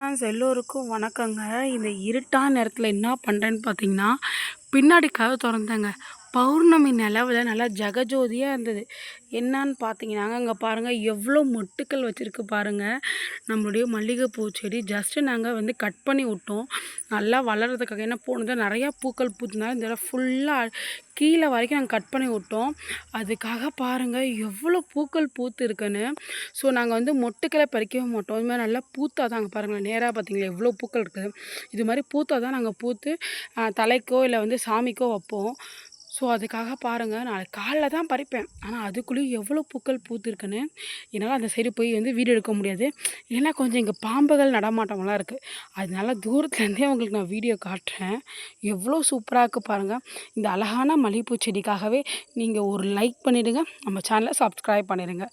Friends எல்லோருக்கும் வணக்கங்க. இந்த இருட்டான நேரத்தில் என்ன பண்ணுறேன்னு பார்த்தீங்கன்னா பின்னாடி கதை திறந்தேங்க. பௌர்ணமி நிலவில் நல்லா ஜெகஜோதியாக இருந்தது. என்னன்னு பார்த்தீங்கன்னாங்க அங்கே பாருங்கள் எவ்வளோ மொட்டுக்கள் வச்சுருக்கு பாருங்கள் நம்மளுடைய மல்லிகைப்பூ செடி ஜஸ்ட்டு நாங்கள் வந்து கட் பண்ணி விட்டோம். நல்லா வளர்கிறதுக்காக என்ன போனது நிறையா பூக்கள் பூத்துனால இந்த ஃபுல்லாக கீழே வரைக்கும் நாங்கள் கட் பண்ணி விட்டோம். அதுக்காக பாருங்கள் எவ்வளோ பூக்கள் பூத்து இருக்குன்னு ஸோ நாங்கள் வந்து மொட்டுக்களை பறிக்கவே மாட்டோம். இது மாதிரி நல்லா பூத்தா தான் அங்கே பாருங்களேன் நேராக பார்த்தீங்களா எவ்வளோ பூக்கள் இருக்குது. இது மாதிரி பூத்தா தான் நாங்கள் பூத்து தலைக்கோ இல்லை வந்து சாமிக்கோ வைப்போம். ஸோ அதுக்காக பாருங்கள் நாளைக்கு காலைல தான் பறிப்பேன். ஆனால் அதுக்குள்ளேயும் எவ்வளோ பூக்கள் பூத்துருக்குன்னு என்னால் அந்த சைடு போய் வந்து வீடியோ எடுக்க முடியாது. ஏன்னா கொஞ்சம் இங்கே பாம்புகள் நடமாட்டமெல்லாம் இருக்குது அதனால தூரத்துலேருந்தே உங்களுக்கு நான் வீடியோ காட்டுறேன். எவ்வளோ சூப்பராக இருக்குது பாருங்கள் இந்த அழகான மல்லிகைப்பூ செடிக்காகவே நீங்கள் ஒரு லைக் பண்ணிவிடுங்க நம்ம சேனலை சப்ஸ்கிரைப் பண்ணிடுங்க.